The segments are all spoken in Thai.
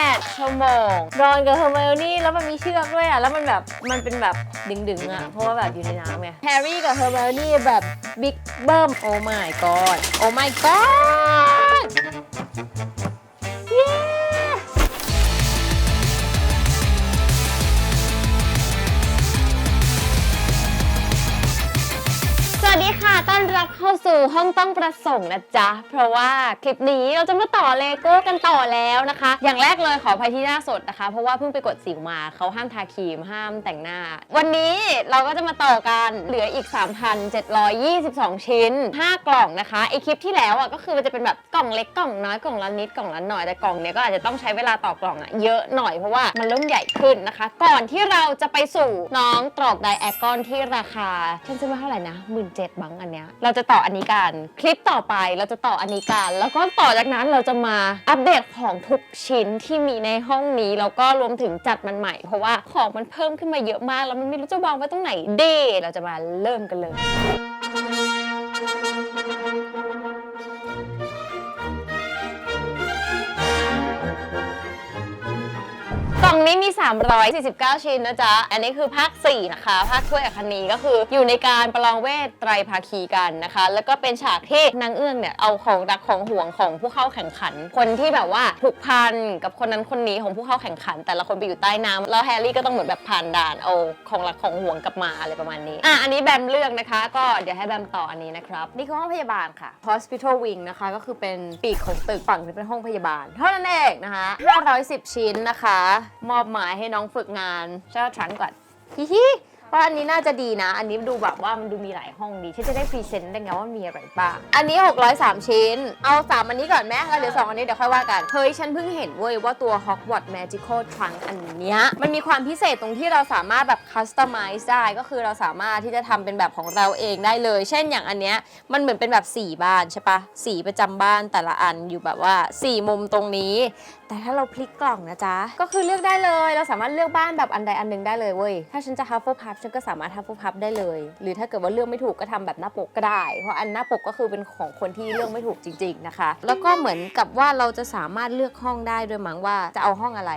8 ชั่วโมงนอนกับเฮอร์ไมโอนี่แล้วมันมีเชือกด้วยอะ แล้วมันแบบ มันเป็นแบบดึงๆอะ เพราะว่าแบบอยู่ในน้ำไงแฮร์รี่กับเฮอร์ไมโอนี่แบบบิ๊กเบิ้มโอ้ my god โอ้ my god เย้สวัสดีค่ะต้อนรับเข้าสู่ห้องต้องประสงค์นะจ๊ะ เพราะว่าคลิปนี้เราจะมาต่อเลโก้กันต่อแล้วนะคะ อย่างแรกเลยขออภัยที่หน้าสดนะคะ เพราะว่าเพิ่งไปกดสิวมาเขาห้ามทาครีมห้ามแต่งหน้า วันนี้เราก็จะมาต่อกันเหลืออีก 3,722 ชิ้น 5 กล่องนะคะไอคลิปที่แล้วอะก็คือมันจะเป็นแบบกล่องเล็กกล่องน้อยกล่องละนิดกล่องละหน่อยแต่กล่องเนี้ยก็อาจจะต้องใช้เวลาต่อกล่องอะเยอะหน่อยเพราะว่ามันเริ่มใหญ่ขึ้นนะคะ ก่อนที่เราจะไปสู่น้องตรอกไดแอกอนที่ราคาฉันซื้อมาเท่าไหร่นะหมื่นเจ็ดบังอันเนี้ยเราจะต่ออันนี้กัน คลิปต่อไปเราจะต่ออันนี้กัน แล้วก็ต่อจากนั้นเราจะมาอัปเดตของทุกชิ้นที่มีในห้องนี้แล้วก็รวมถึงจัดมันใหม่ เพราะว่าของมันเพิ่มขึ้นมาเยอะมาก แล้วมันไม่รู้จะวางไว้ตรงไหนดีเราจะมาเริ่มกันเลย นี้มี 349 ชิ้นนะจ๊ะ อันนี้คือภาค 4 นะคะ ภาคถ้วยอัคนีก็คืออยู่ในการประลองเวทไตรภาคีกันนะคะ แล้วก็เป็นฉากที่นางเอื้องเนี่ย เอาของรักของห่วงของผู้เข้าแข่งขัน คนที่แบบว่าผูกพันกับคนนั้นคนนี้ของผู้เข้าแข่งขัน แต่ละคนไปอยู่ใต้น้ำแล้วแฮร์รี่ก็ต้องเหมือนแบบผ่านด่านเอาของรักของห่วงกลับมาอะไรประมาณนี้อะอันนี้แบมเลือกนะคะ ก็เดี๋ยวให้แบมต่ออันนี้นะครับนี่คือห้องพยาบาลค่ะ hospital wing นะคะก็คือเป็นปีกของตึกฝั่งที่เป็นห้องพยาบาล เท่านั้นเองนะคะ510 ชิ้นนะคะมออบหมายให้น้องฝึกงานเจ้าฉันก่อนฮิฮิ เพราะอันนี้น่าจะดีนะ อันนี้ดูแบบว่ามันดูมีหลายห้องดีที่จะได้พรีเซนต์ได้ไงว่ามีอะไรบ้าง อันนี้ 603 ชิ้น เอา3อันนี้ก่อนไหมแล้วเดี๋ยว2อันนี้เดี๋ยวค่อยว่ากัน เฮ้ย ฉันเพิ่งเห็นเว้ยว่าตัว Hogwarts Magical Trunk อันเนี้ย มันมีความพิเศษตรงที่เราสามารถแบบ customize ได้ ก็คือเราสามารถที่จะทำเป็นแบบของเราเองได้เลย เช่นอย่างอันเนี้ย มันเหมือนเป็นแบบสีบ้านใช่ปะสีประจำบ้านแต่ละอันอยู่แบบว่าสี่มุมตรงนี้ แต่ถ้าเราพลิกกล่องนะจ๊ะ ก็คือเลือกได้เลย เราสามารถเลือกบ้านแบบอันใดอันหนึ่งได้เลยเว้ย ถ้าฉันจะ Hufflepuff ฉันก็สามารถ Hufflepuff ได้เลย หรือถ้าเกิดว่าเลือกไม่ถูกก็ทำแบบหน้าปกก็ได้ เพราะอันหน้าปกก็คือเป็นของคนที่เลือกไม่ถูกจริง ๆนะคะ แล้วก็เหมือนกับว่าเราจะสามารถเลือกห้องได้ด้วยมั้งว่าจะเอาห้องอะไร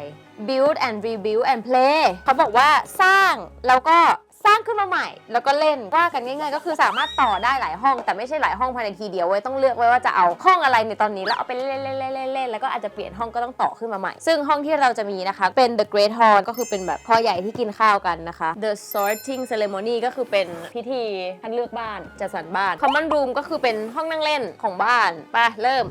build and rebuild and play เขาบอกว่าสร้างแล้วก็ สร้างขึ้นมาใหม่ แล้วก็เล่นว่ากันง่ายๆ ก็คือสามารถต่อได้หลายห้อง แต่ไม่ใช่หลายห้องภายในทีเดียวเว้ยต้องเลือกไว้ว่าจะเอาห้องอะไรในตอนนี้แล้วเอาไปเล่นๆๆๆแล้วก็อาจจะเปลี่ยนห้องก็ต้องต่อขึ้นมาใหม่ ซึ่งห้องที่เราจะมีนะคะ เป็น the great hall ก็คือเป็นแบบพอใหญ่ที่กินข้าวกันนะคะ the sorting ceremony ก็คือเป็นพิธีคัดเลือกบ้านจัดสรรบ้าน common room ก็คือเป็นห้องนั่งเล่นของบ้านไปเริ่ม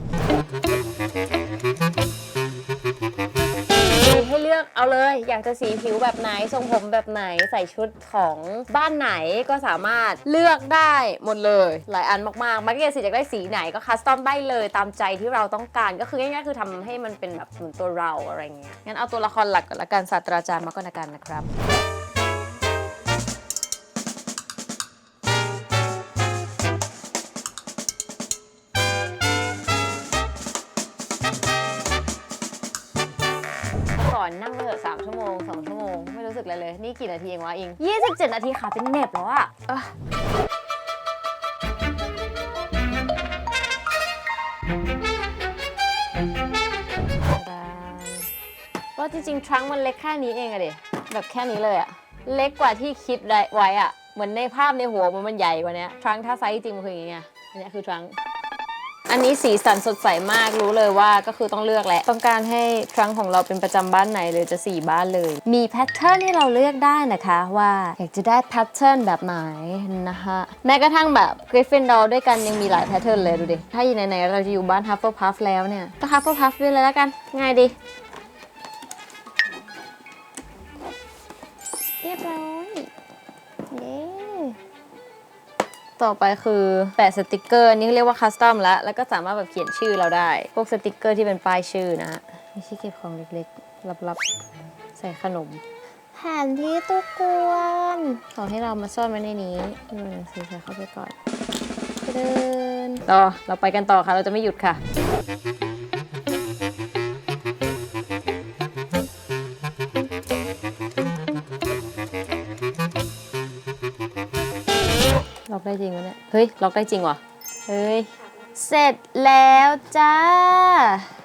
อกเอาเลย อยากจะสีผิวแบบไหนทรงผมแบบไหนใส่ชุดของบ้านไหนก็สามารถเลือกได้หมดเลย หลายอันมากๆมักจะสีอยากได้สีไหนก็คัสตอมได้เลยตามใจที่เราต้องการก็คือง่ายๆคือทำให้มันเป็นแบบเหมือนตัวเราอะไรเงี้ยงั้นเอาตัวละครหลักก่อนละกันศาสตราจารย์มาก่อนละกันนะครับ นี่กี่นาทีเองวะอิง 27 นาทีค่ะเป็นเหน็บแล้วอะเอ้อก็จริงๆ ทรังก์มันเล็กแค่นี้เองอะดิแบบแค่นี้เลยอะเล็กกว่าที่คิดไว้อะเหมือนในภาพในหัวมันมันใหญ่กว่านี้ทรังก์ถ้าไซส์จริงมันคืออย่างเงี้ยอันเนี้ยคือทรังก์ อันนี้สีสันสดใสมากรู้เลยว่าก็คือต้องเลือกแหละต้องการให้ครั้งของเราเป็นประจำบ้านไหนเลยจะสี่บ้านเลย มีแพทเทิร์นให้เราเลือกได้นะคะว่าอยากจะได้แพทเทิร์นแบบไหนนะคะแม้กระทั่งแบบกริฟฟินดอร์ด้วยกันยังมีหลายแพทเทิร์นเลยดูดิถ้าอยู่ไหนๆเราจะอยู่บ้านฮัฟเฟิลพัฟแล้วเนี่ยก็ฮัฟเฟิลพัฟไปเลยแล้วกันง่ายดีเรียบร้อยเย้ ต่อไปคือแปะสติกเกอร์อันนี่เรียกว่าคัสตอมแล้ว แล้วก็สามารถแบบเขียนชื่อเราได้ พวกสติกเกอร์ที่เป็นป้ายชื่อนะฮะมีที่เก็บของเล็กๆ ลับๆ ใส่ขนม แผนที่ตุกกวนขอให้เรามาซ่อนไว้ในนี้อืมใส่ใส่เข้าไปก่อนเดินต่อเราไปกันต่อค่ะ เราจะไม่หยุดค่ะ ได้จริงวะเนี่ย เฮ้ย ล็อกได้จริงวะเฮ้ย เสร็จแล้วจ้า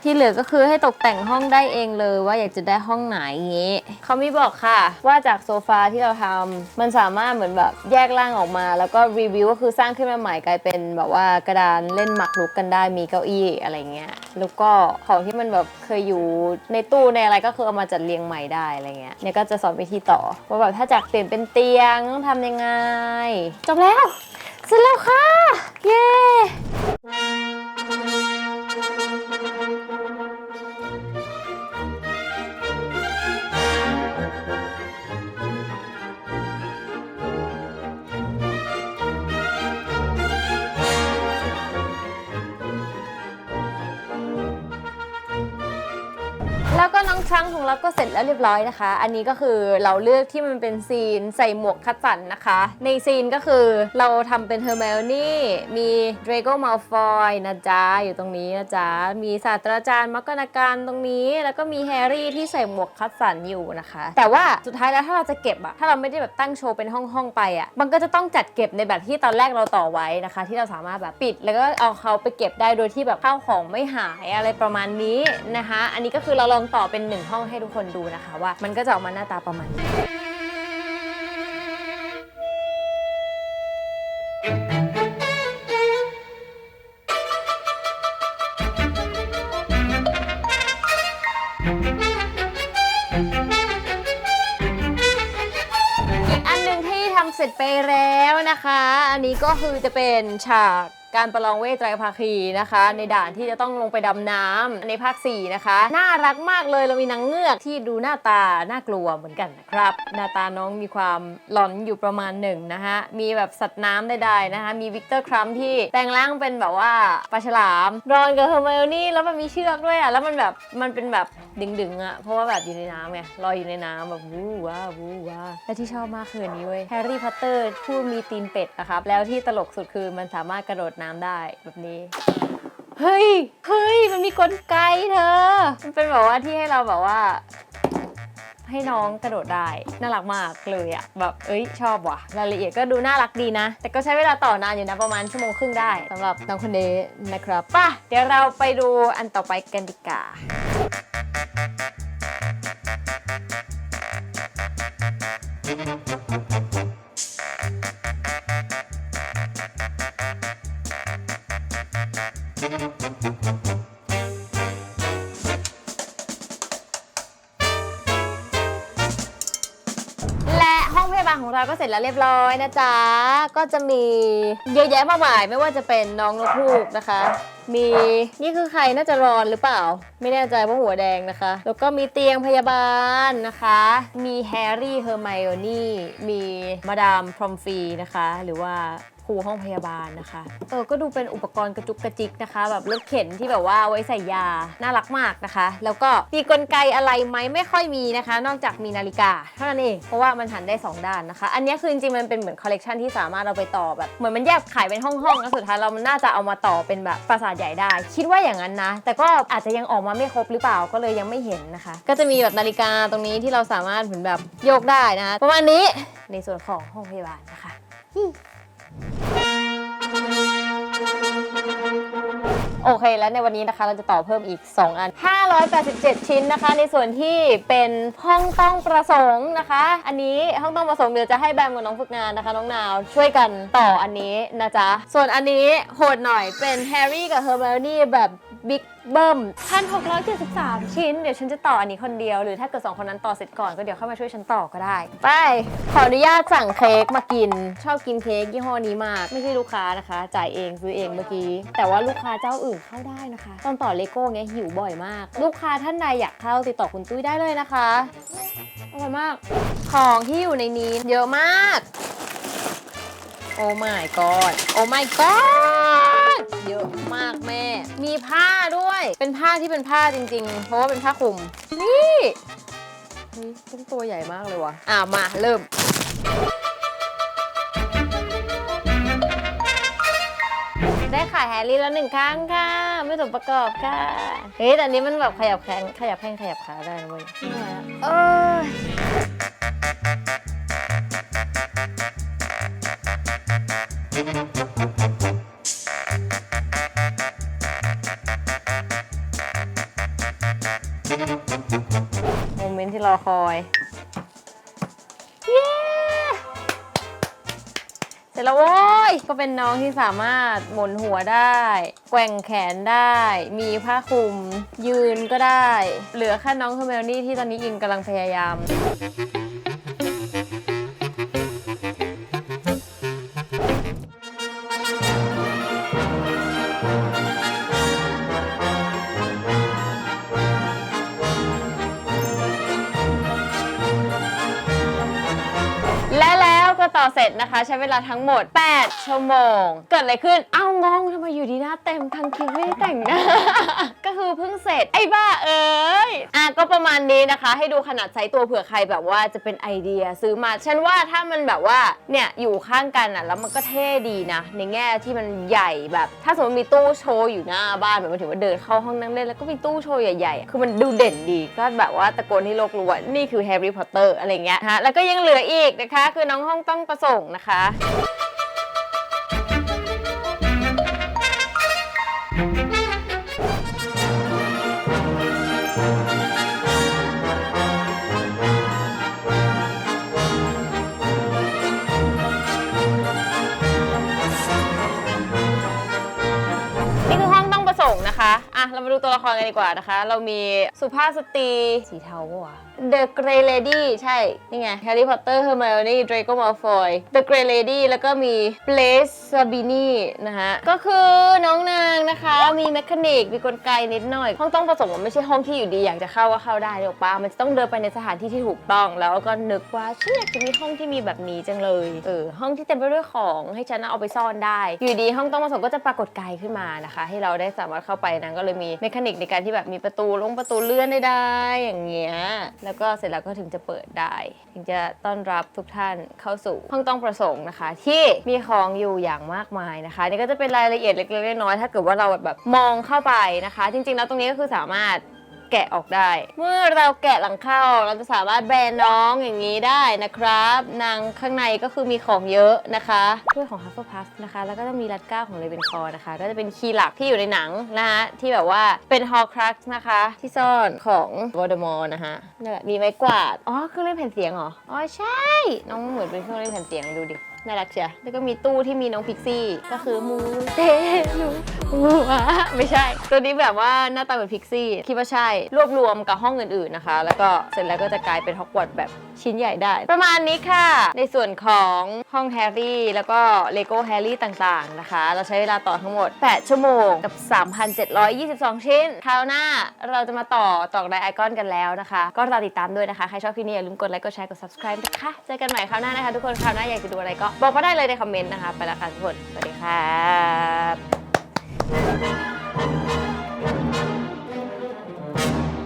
ที่เหลือก็คือให้ตกแต่งห้องได้เองเลยว่าอยากจะได้ห้องไหนอย่างงี้เขามีบอกค่ะว่าจากโซฟาที่เราทำมันสามารถเหมือนแบบแยกร่างออกมา แล้วก็รีวิวก็คือสร้างขึ้นมาใหม่กลายเป็นแบบว่ากระดานเล่นหมากรุกกันได้มีเก้าอี้อะไรเงี้ย แล้วก็ของที่มันแบบเคยอยู่ในตู้ในอะไรก็คือเอามาจัดเรียงใหม่ได้อะไรเงี้ยเนี่ยก็จะสอนวิธีต่อว่าแบบถ้าจากเปลี่ยนเป็นเตียงต้องทำยังไงจบแล้ว เสร็จแล้วค่ะ เย้ แล้วเรียบร้อยนะคะ อันนี้ก็คือเราเลือกที่มันเป็นซีนใส่หมวกคัดสันนะคะ ในซีนก็คือเราทำเป็นเฮอร์ i ม n นี่มีเดรโกมาลฟอยนะจ๊ะอยู่ตรงนี้นะจ๊ะมีศาสตราจารย์มักกนาการตรงนี้ แล้วก็มีแฮร์รี่ที่ใส่หมวกคัดสันอยู่นะคะ แต่ว่าสุดท้ายแล้วถ้าเราจะเก็บอะถ้าเราไม่ได้แบบตั้งโชว์เป็นห้องๆไปอะมันก็จะต้องจัดเก็บในแบบที่ตอนแรกเราต่อไว้นะคะ ที่เราสามารถแบบปิด แล้วก็เอาเขาไปเก็บได้โดยที่แบบข้าวของไม่หายอะไรประมาณนี้นะคะ อันนี้ก็คือเราลองต่อเป็นหนึ่งห้องให้ทุกคนดูนะคะว่ามันก็จะออกมาหน้าตาประมาณนี้อีกอันหนึ่งที่ทำเสร็จไปแล้วนะคะ อันนี้ก็คือจะเป็นฉาก การประลองเวทไตรภาคีนะคะ ในด่านที่จะต้องลงไปดำน้ำในภาค 4 นะคะ น่ารักมากเลยเรามีนางเงือกที่ดูหน้าตาน่ากลัวเหมือนกันนะครับ หน้าตาน้องมีความหลอนอยู่ประมาณหนึ่งนะคะมีแบบสัตว์น้ำใดๆนะคะ มีวิกเตอร์ครัมที่แปลงร่างเป็นแบบว่าปลาฉลาม รอนกับเฮอร์ไมโอนี่แล้วมันมีเชือกด้วยอะแล้วมันแบบมันเป็นแบบดึงๆอะเพราะว่าแบบอยู่ในน้ำไงลอยอยู่ในน้ำแบบวู้ว้าวู้ว้าและที่ชอบมากคือนี้เว้ยแฮร์รี่พอตเตอร์ผู้มีตีนเป็ดนะครับแล้วที่ตลกสุดคือมันสามารถกระโดดน้ำได้แบบนี้ เฮ้ย เฮ้ย มันมีกลไกเธอ มันเป็นแบบว่าที่ให้เราแบบว่า ให้น้องกระโดดได้ น่ารักมากเลยอะแบบ เอ้ย ชอบว่ะ รายละเอียดก็ดูน่ารักดีนะ แต่ก็ใช้เวลาต่อนานอยู่นะประมาณชั่วโมงครึ่งได้สำหรับน้องคนนี้นะครับป่ะ เดี๋ยวเราไปดูอันต่อไปกันดีกว่า เสร็จแล้วเรียบร้อยนะจ๊ะ ก็จะมีเยอะแยะมากมายไม่ว่าจะเป็นน้องนกฮูกนะคะ มีนี่คือใครน่าจะรอนหรือเปล่า ไม่แน่ใจเพราะหัวแดงนะคะ แล้วก็มีเตียงพยาบาลนะคะ มีแฮร์รี่เฮอร์ไมโอนี่มีมาดามพรอมฟีนะคะ หรือว่า ครูห้องพยาบาลนะคะ เออ ก็ดูเป็นอุปกรณ์กระจุกกระจิกนะคะ แบบรถเข็นที่แบบว่าไว้ใส่ยา น่ารักมากนะคะ แล้วก็มีกลไกอะไรไหมไม่ค่อยมีนะคะ นอกจากมีนาฬิกาเท่านั้นเอง เพราะว่ามันหันได้ 2 ด้านนะคะ อันนี้คือจริงๆมันเป็นเหมือนคอลเลกชันที่สามารถเราไปต่อแบบเหมือนมันแยกขายเป็นห้องๆแล้วสุดท้ายเรามันน่าจะเอามาต่อเป็นแบบปราสาทใหญ่ได้ คิดว่าอย่างนั้นนะ แต่ก็อาจจะยังออกมาไม่ครบหรือเปล่าก็เลยยังไม่เห็นนะคะ ก็จะมีแบบนาฬิกาตรงนี้ที่เราสามารถเหมือนแบบโยกได้นะคะประมาณนี้ในส่วนของห้องพยาบาลนะคะ โอเค แล้วในวันนี้นะคะเราจะต่อเพิ่มอีก 2 อัน 587 ชิ้นนะคะ ในส่วนที่เป็นห้องต้องประสงค์นะคะ อันนี้ห้องต้องประสงค์เดี๋ยวจะให้แบมกับน้องฝึกงานนะคะ น้องนาวช่วยกันต่ออันนี้นะจ๊ะ ส่วนอันนี้โหดหน่อยเป็นแฮร์รี่กับเฮอร์ i ม n นี่แบบ บิ๊กเบิ้ม1,673ชิ้น เดี๋ยวฉันจะต่ออันนี้คนเดียว หรือถ้าเกิดสองคนนั้นต่อเสร็จก่อนก็เดี๋ยวเข้ามาช่วยฉันต่อก็ได้ ไป ขออนุญาตสั่งเค้กมากิน ชอบกินเค้กยี่ห้อนี้มาก ไม่ใช่ลูกค้านะคะ จ่ายเองซื้อเองเมื่อกี้ แต่ว่าลูกค้าเจ้าอื่นเข้าได้นะคะ ตอนต่อเลโก้เงี้ยหิวบ่อยมาก ลูกค้าท่านใดอยากเข้าติดต่อคุณตุ้ยได้เลยนะคะอร่อยมาก ของที่อยู่ในนี้เยอะมาก โอ้ my god โอ้ my god เยอะมากแม่ มีผ้าด้วย เป็นผ้าที่เป็นผ้าจริงๆ เพราะว่าเป็นผ้าคลุม นี่เฮ้ยต้องตัวใหญ่มากเลยว่ะ อ่ามาเริ่มได้ขายแฮร์รี่แล้วหนึ่งครั้งค่ะ ไม่สมประกอบค่ะ เฮ้ยแต่นี้มันแบบขยับแขนขยับแข้งขยับขาได้นะเว้ยไม่ไหวออ คอย เย้ เสร็จแล้วโว้ย ก็เป็นน้องที่สามารถหมุนหัวได้ แกว่งแขนได้ มีผ้าคลุม ยืนก็ได้ เหลือแค่น้องเฮอร์เมลนี่ที่ตอนนี้อินกำลังพยายาม เสร็จนะคะ ใช้เวลาทั้งหมด 8 ชั่วโมง เกิดอะไรขึ้น งงทำไมอยู่ดีหน้าเต็มทั้งคลิปไม่ได้แต่งหน้า ก็คือเพิ่งเสร็จไอ้บ้าเอ้ยอะก็ประมาณนี้นะคะ ให้ดูขนาดไซส์ตัวเผื่อใครแบบว่าจะเป็นไอเดียซื้อมาฉันว่าถ้ามันแบบว่าเนี่ยอยู่ข้างกันอะแล้วมันก็เท่ดีนะ ในแง่ที่มันใหญ่แบบ ถ้าสมมติมีตู้โชว์อยู่หน้าบ้านแบบหมายถึงว่าเดินเข้าห้องนั่งเล่นแล้วก็มีตู้โชว์ใหญ่ๆอะคือมันดูเด่นดีก็แบบว่าตะโกนให้โลกรู้ว่านี่คือแฮร์รี่พอตเตอร์อะไรเงี้ยฮะแล้วก็ยังเหลืออีกนะคะ คือน้องห้องต้องประสงค์นะคะ นี่คือห้องต้องประสงค์นะคะ อะ เรามาดูตัวละครกันดีกว่านะคะ เรามีสุภาพสตรีสีเทาปะวะ The Grey Lady ใช่ นี่ไง Harry Potter Hermione Draco Malfoy The Grey Lady แล้วก็มี Blaise Zabini นะคะก็คือน้องนางนะคะ มีแมคานิก มีกลไกนิดหน่อย ห้องต้องประสงค์มันไม่ใช่ห้องที่อยู่ดี อยากจะเข้าก็เข้าได้หรอกป้ามันจะต้องเดินไปในสถานที่ที่ถูกต้อง แล้วก็นึกว่าฉันอยากจะมีห้องที่มีแบบนี้จังเลย เออ ห้องที่เต็มไปด้วยของให้ฉันเอาไปซ่อนได้ อยู่ดีห้องต้องประสงค์ก็จะปรากฏกายขึ้นมานะคะ ให้เราได้สามารถเข้าไปนางก็เลยมีเมคานิกในการที่แบบมีประตูลงประตูเลื่อนได้อย่างเงี้ยแล้วก็เสร็จแล้วก็ถึงจะเปิดได้ ถึงจะต้อนรับทุกท่านเข้าสู่ห้องต้องประสงค์นะคะ ที่มีของอยู่อย่างมากมายนะคะ นี่ก็จะเป็นรายละเอียดเล็กๆน้อยๆถ้าเกิดว่าเราแบบมองเข้าไปนะคะ จริงๆแล้วตรงนี้ก็คือสามารถ แกะออกได้ เมื่อเราแกะหลังเข้าเราจะสามารถแบนน้องอย่างนี้ได้นะครับ นางข้างในก็คือมีของเยอะนะคะถ้วยของ Hufflepuff นะคะ แล้วก็จะมีรัดก้าของเลเวนคอนะคะ ก็จะเป็นคีย์หลักที่อยู่ในหนังนะฮะที่แบบว่าเป็น Horcrux นะคะ ที่ซ่อนของ Voldemort นะคะนั่นแหละมีไม้กวาดอ๋อเครื่องเล่นแผ่นเสียงเหรออ๋อใช่ น้องเหมือนเป็นเครื่องเล่นแผ่นเสียงดูดิ น่ารักเชียวแล้วก็มีตู้ที่มีน้องพิกซี่ ก็คือมูเตลูหัวไม่ใช่ ตัวนี้แบบว่าหน้าตาเหมือนพิกซี่ คิดว่าใช่ รวบรวมกับห้องอื่นๆนะคะ แล้วก็เสร็จแล้วก็จะกลายเป็นฮอกวอตส์แบบ ชิ้นใหญ่ได้ ประมาณนี้ค่ะ ในส่วนของห้องแฮร์รี่ แล้วก็เลโก้แฮร์รี่ต่างๆนะคะ เราใช้เวลาต่อทั้งหมด 8 ชั่วโมงกับ 3,722 ชิ้น คราวหน้าเราจะมาต่อตอกไดไอคอนกันแล้วนะคะ ก็รอติดตามด้วยนะคะ ใครชอบคลิปนี้อย่าลืมกดไลค์ กดแชร์ กด subscribe นะคะ เจอกันใหม่คราวหน้านะคะทุกคน คราวหน้าอยากจะดูอะไรก็บอกมาได้เลยในคอมเมนต์นะคะ ไปแล้วค่ะทุกคน สวัสดีครับ